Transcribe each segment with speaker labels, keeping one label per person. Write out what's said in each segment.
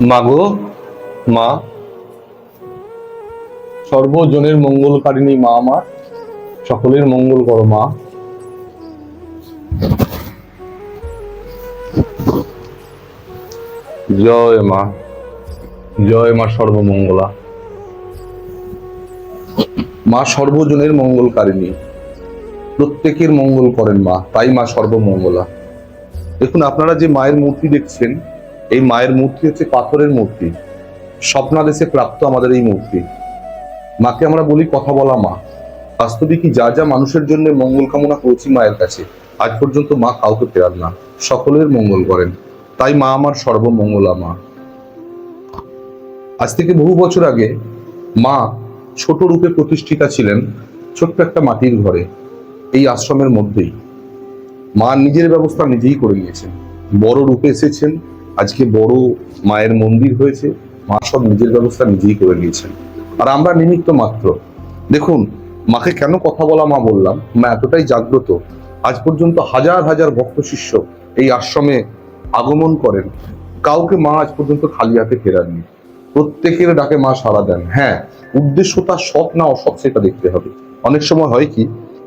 Speaker 1: মাগো মা। সর্বজনের মঙ্গলকারিণী মা আমার, সকলের মঙ্গল করো মা। জয় মা জয় মা সর্বমঙ্গলা। মা সর্বজনের মঙ্গলকারিণী প্রত্যেকের মঙ্গল করেন মা, তাই মা সর্বমঙ্গলা। দেখুন, আপনারা যে মায়ের মূর্তি দেখছেন এই মায়ের মূর্তি হচ্ছে পাথরের মূর্তি। স্বপ্নাদেশে প্রাপ্ত আমাদের এই মূর্তি। মাকে আমরা বলি কথা বলা মা। বাস্তবিকই যা যা মানুষের জন্য মঙ্গল কামনা করেছি মায়ের কাছে, আজ পর্যন্ত মা কাউকে ফেরান না। সকলের মঙ্গল করেন। তাই মা আমার সর্বমঙ্গলা মা। আজ থেকে বহু বছর আগে মা ছোট রূপে প্রতিষ্ঠিতা ছিলেন ছোট্ট একটা মাটির ঘরে, এই আশ্রমের মধ্যেই। মা নিজের ব্যবস্থা নিজেই করে নিয়েছেন। বড় রূপে এসেছেন আজকে বড় মায়ের মন্দির হয়েছে। মা সব নিজের ব্যবস্থা নিজেই করে নিয়েছেন। আর আমরা নিমিত্ত মাত্র। দেখুন, মাকে কেন কথা বলা মা বললাম? মা এতটাই জাগ্রত। আজ পর্যন্ত হাজার হাজার ভক্ত শিষ্য এই আশ্রমে আগমন করেন। কাউকে মা আজ পর্যন্ত খালি হাতে ফেরাননি। প্রত্যেকের ডাকে মা সাড়া দেন। হ্যাঁ উদ্দেশ্যটা সৎ না অসৎ সেটা দেখতে হবে। অনেক সময় হয় কি,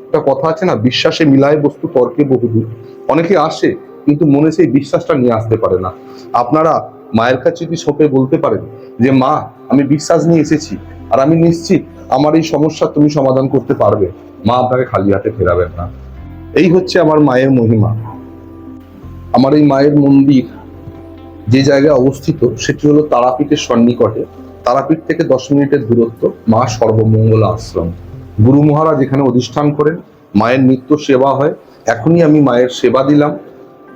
Speaker 1: একটা কথা আছে না, বিশ্বাসে মিলায় বস্তু তর্কে বহুদূর। অনেকে আসে কিন্তু মনে সেই বিশ্বাসটা নিয়ে আসতে পারে না। আপনারা মায়ের কাছে যদি সপে বলতে পারেন যে, মা, আমি বিশ্বাস নিয়ে এসেছি আর আমি নিশ্চিত আমার এই সমস্যা তুমি সমাধান করতে পারবে। মা আপনাকে খালি হাতে ফেরাবেন না। এই হচ্ছে আমার মায়ের মহিমা। আমার এই মায়ের মন্দির যে জায়গায় অবস্থিত, সেটি হলো তারাপীঠের সন্নিকটে। তারাপীঠ থেকে দশ মিনিটের দূরত্ব, মা সর্বমঙ্গলা আশ্রম। গুরু মহারাজ এখানে অধিষ্ঠান করেন। মায়ের নিত্য সেবা হয়। এখনই আমি মায়ের সেবা দিলাম।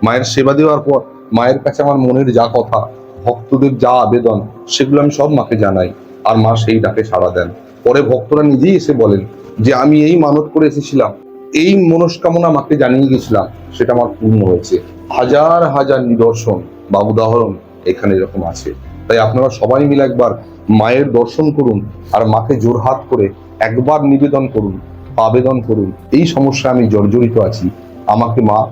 Speaker 1: মায়ের সেবা দেওয়ার পর, মায়ের কাছে আমার মনের যা কথা, ভক্তদের যা আবেদন, সেগুলো আমি সব মাকে জানাই। আর মা সেই ডাকে সাড়া দেন। পরে ভক্তরা নিজেই এসে বলেন যে, আমি এই মানত করে এসেছিলাম। এই মনস্কামনা মাকে জানিয়ে গেছিলাম। সেটা আমার পূর্ণ হয়েছে। হাজার হাজার নিদর্শন বা উদাহরণ এখানে এরকম আছে। তাই আপনারা সবাই মিলে একবার মায়ের দর্শন করুন আর মাকে জোরহাত করে একবার নিবেদন করুন, আবেদন করুন। এই সমস্যা আমি জর্জরিত আছি। আমাকে মা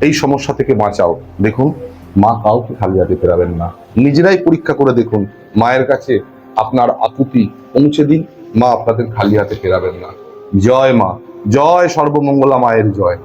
Speaker 1: এই সমস্যা থেকে বাঁচাও। দেখুন, মা কাউকে খালি হাতে ফেরাবেন না। নিজেরাই পরীক্ষা করে দেখুন, মায়ের কাছে আপনার আকুতি পৌঁছে দিন, মা আপনাদের খালি হাতে ফেরাবেন না। জয় মা, জয় সর্বমঙ্গলা মায়ের জয়।